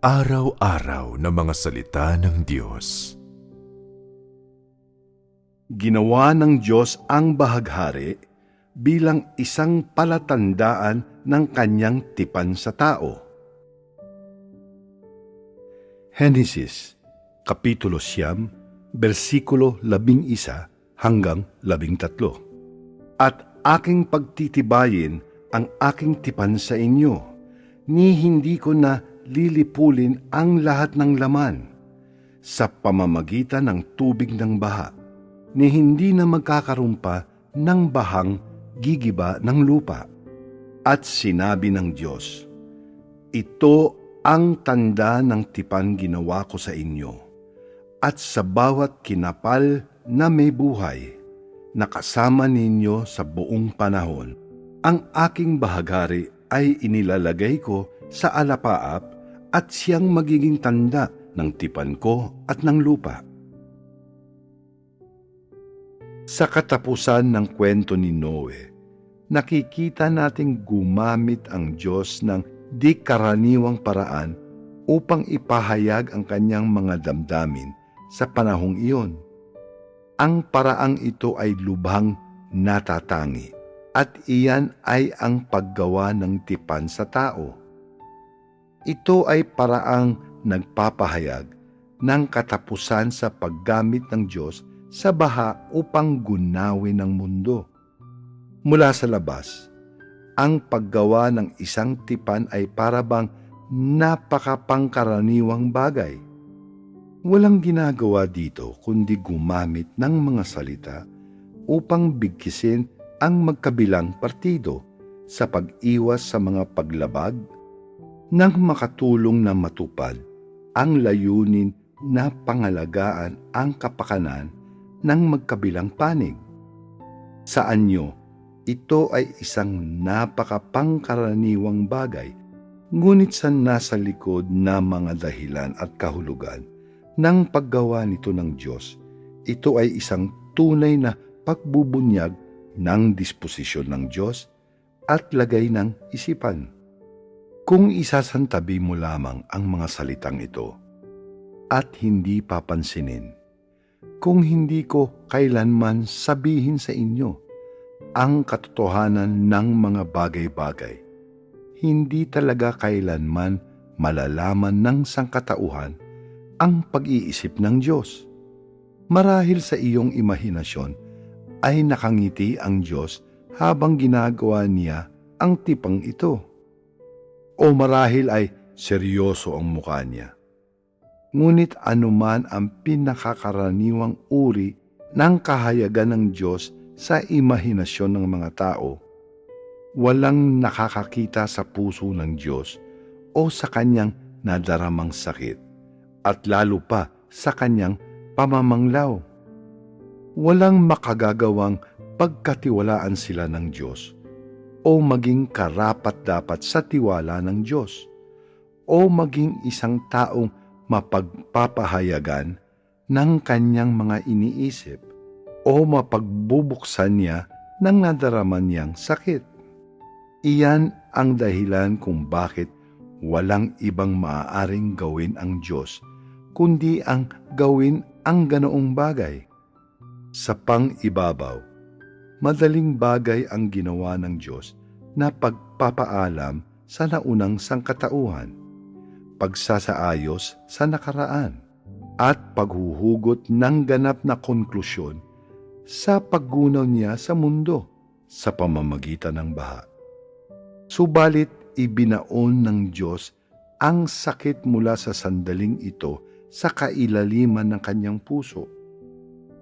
Araw-araw na mga salita ng Diyos. Ginawa ng Diyos ang bahaghari bilang isang palatandaan ng kanyang tipan sa tao. Genesis, Kapitulo Siyam, versikulo labing isa hanggang labing tatlo. At aking pagtitibayin ang aking tipan sa inyo, ni hindi ko na lilipulin ang lahat ng laman sa pamamagitan ng tubig ng baha, ni hindi na magkakarumpa ng bahang gigiba ng lupa. At sinabi ng Diyos, Ito ang tanda ng tipan ginawa ko sa inyo, at sa bawat kinapal na may buhay, nakasama ninyo sa buong panahon, ang aking bahagari ay inilalagay ko sa alapaap at siyang magiging tanda ng tipan ko at ng lupa. Sa katapusan ng kwento ni Noe, nakikita nating gumamit ang Diyos ng di karaniwang paraan upang ipahayag ang kanyang mga damdamin sa panahong iyon. Ang paraang ito ay lubhang natatangi at iyan ay ang paggawa ng tipan sa tao ito ay paraang nagpapahayag ng katapusan sa paggamit ng Diyos sa baha upang gunawin ang mundo. Mula sa labas, ang paggawa ng isang tipan ay parabang napakapangkaraniwang bagay. Walang ginagawa dito kundi gumamit ng mga salita upang bigkisin ang magkabilang partido sa pag-iwas sa mga paglabag nang makatulong na matupad ang layunin na pangalagaan ang kapakanan ng magkabilang panig. Sa anyo, ito ay isang napakapangkaraniwang bagay, ngunit sa nasa likod na mga dahilan at kahulugan ng paggawa nito ng Diyos, ito ay isang tunay na pagbubunyag ng disposisyon ng Diyos at lagay ng isipan. Kung isasantabi mo lamang ang mga salitang ito at hindi papansinin, kung hindi ko kailanman sabihin sa inyo ang katotohanan ng mga bagay-bagay, hindi talaga kailanman malalaman ng sangkatauhan ang pag-iisip ng Diyos. Marahil sa iyong imahinasyon ay nakangiti ang Diyos habang ginagawa niya ang tipang ito o marahil ay seryoso ang mukha niya. Ngunit anuman ang pinakakaraniwang uri ng kahayagan ng Diyos sa imahinasyon ng mga tao, walang nakakakita sa puso ng Diyos o sa kanyang nadaramang sakit, at lalo pa sa kanyang pamamanglaw. Walang makagagawang pagkatiwalaan sila ng Diyos o maging karapat-dapat sa tiwala ng Diyos o maging isang taong mapagpapahayagan ng kanyang mga iniisip o mapagbubuksan niya ng nadaraman niyang sakit. Iyan ang dahilan kung bakit walang ibang maaaring gawin ang Diyos kundi ang gawin ang ganoong bagay. Sa pang-ibabaw, madaling bagay ang ginawa ng Diyos na pagpapaalam sa naunang sangkatauhan, pagsasaayos sa nakaraan, at paghuhugot ng ganap na konklusyon sa paggunaw niya sa mundo sa pamamagitan ng baha. Subalit ibinaon ng Diyos ang sakit mula sa sandaling ito sa kailaliman ng kanyang puso.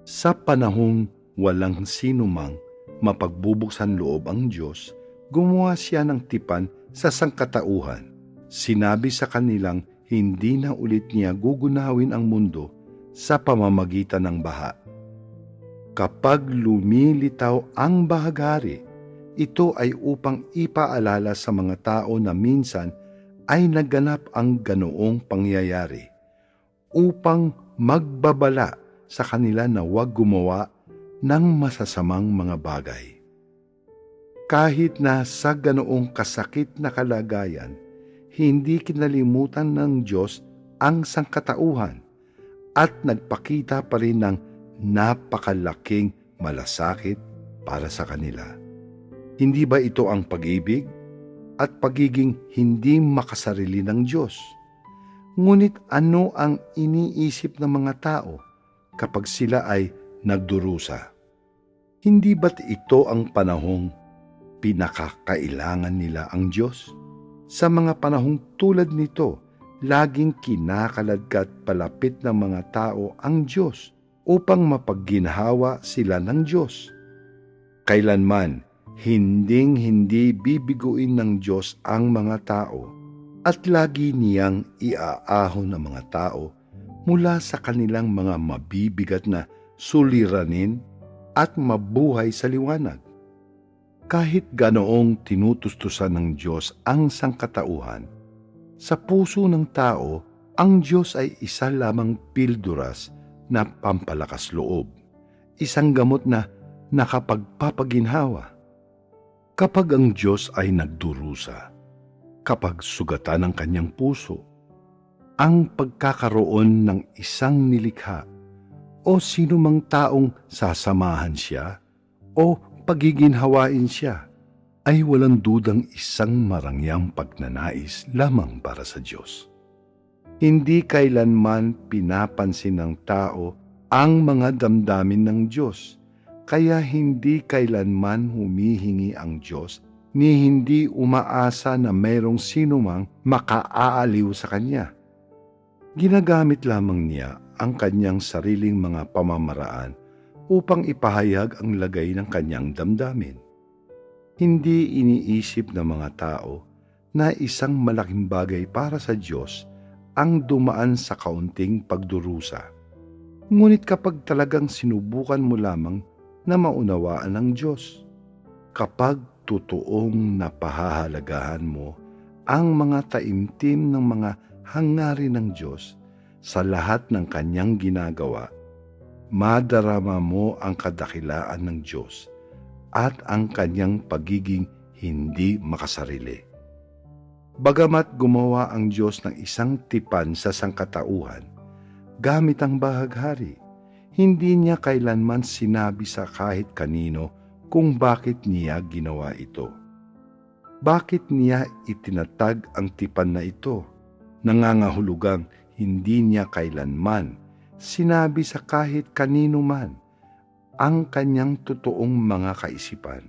Sa panahong walang sinumang mapagbubuksan loob ang Diyos, gumawa siya ng tipan sa sangkatauhan. Sinabi sa kanilang hindi na ulit niya gugunawin ang mundo sa pamamagitan ng baha. Kapag lumilitaw ang bahagari, ito ay upang ipaalala sa mga tao na minsan ay naganap ang ganoong pangyayari, upang magbabala sa kanila na huwag gumawa ng masasamang mga bagay. Kahit na sa ganoong kasakit na kalagayan, hindi kinalimutan ng Diyos ang sangkatauhan at nagpakita pa rin ng napakalaking malasakit para sa kanila. Hindi ba ito ang pag-ibig at pagiging hindi makasarili ng Diyos? Ngunit ano ang iniisip ng mga tao kapag sila ay nagdurusa? Hindi ba't ito ang panahong pinakakailangan nila ang Diyos? Sa mga panahong tulad nito, laging kinakaladkat palapit ng mga tao ang Diyos upang mapagginhawa sila ng Diyos. Kailanman, hinding-hindi bibiguin ng Diyos ang mga tao at lagi niyang iaahon ng mga tao mula sa kanilang mga mabibigat na suliranin at mabuhay sa liwanag. Kahit ganoong tinutustusan ng Diyos ang sangkatauhan, sa puso ng tao, ang Diyos ay isa lamang pilduras na pampalakas loob, isang gamot na nakapagpapaginhawa. Kapag ang Diyos ay nagdurusa, kapag sugatan ng kanyang puso, ang pagkakaroon ng isang nilikha o sino mang taong sasamahan siya o pagiginhawain siya ay walang dudang isang marangyang pagnanais lamang para sa Diyos. Hindi kailanman pinapansin ng tao ang mga damdamin ng Diyos, kaya hindi kailanman humihingi ang Diyos ni hindi umaasa na mayroong sinumang makaaaliw sa Kanya. Ginagamit lamang niya ang kanyang sariling mga pamamaraan upang ipahayag ang lagay ng kanyang damdamin. Hindi iniisip ng mga tao na isang malaking bagay para sa Diyos ang dumaan sa kaunting pagdurusa. Ngunit kapag talagang sinubukan mo lamang na maunawaan ng Diyos, kapag totoong napahahalagahan mo ang mga taimtim ng mga hangarin ng Diyos sa lahat ng kanyang ginagawa, madarama mo ang kadakilaan ng Diyos at ang kanyang pagiging hindi makasarili. Bagamat gumawa ang Diyos ng isang tipan sa sangkatauhan, gamit ang bahaghari, hindi niya kailanman sinabi sa kahit kanino kung bakit niya ginawa ito. Bakit niya itinatag ang tipan na ito? Nangangahulugang hindi niya kailanman sinabi sa kahit kanino man ang kanyang totoong mga kaisipan.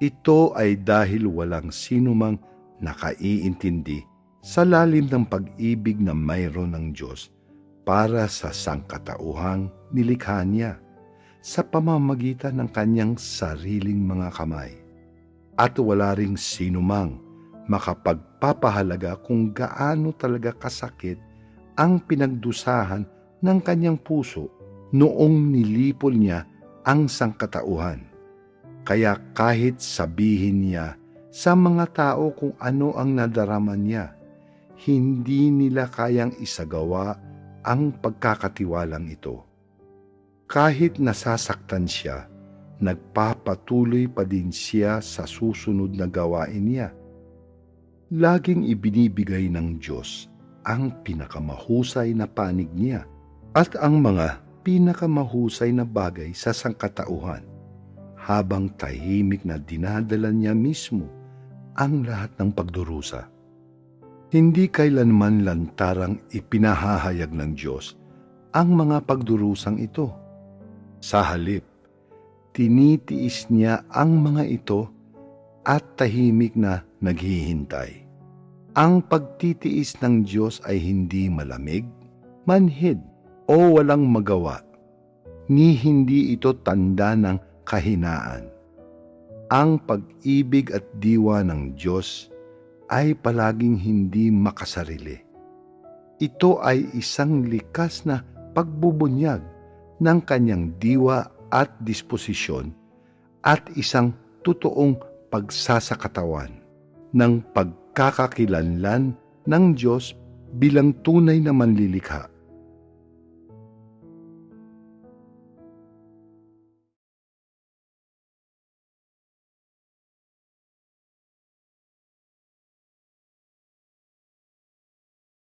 Ito ay dahil walang sinumang nakaiintindi sa lalim ng pag-ibig na mayroon ng Diyos para sa sangkatauhang nilikha niya sa pamamagitan ng kanyang sariling mga kamay. At wala ring sinumang makapagpapahalaga kung gaano talaga kasakit ang pinagdusahan ng kanyang puso noong nilipol niya ang sangkatauhan. Kaya kahit sabihin niya sa mga tao kung ano ang nadarama niya, hindi nila kayang isagawa ang pagkakatiwalang ito. Kahit nasasaktan siya, nagpapatuloy pa din siya sa susunod na gawain niya. Laging ibinibigay ng Diyos ang pinakamahusay na panig niya at ang mga pinakamahusay na bagay sa sangkatauhan habang tahimik na dinadala niya mismo ang lahat ng pagdurusa. Hindi kailanman lantarang ipinahahayag ng Diyos ang mga pagdurusang ito. Sa halip, tinitiis niya ang mga ito at tahimik na naghihintay. Ang pagtitiis ng Diyos ay hindi malamig, manhid, o walang magawa, ni hindi ito tanda ng kahinaan. Ang pag-ibig at diwa ng Diyos ay palaging hindi makasarili. Ito ay isang likas na pagbubunyag ng kanyang diwa at disposisyon at isang totoong pagsasakatawan ng pagkakakilanlan ng Diyos bilang tunay na manlilikha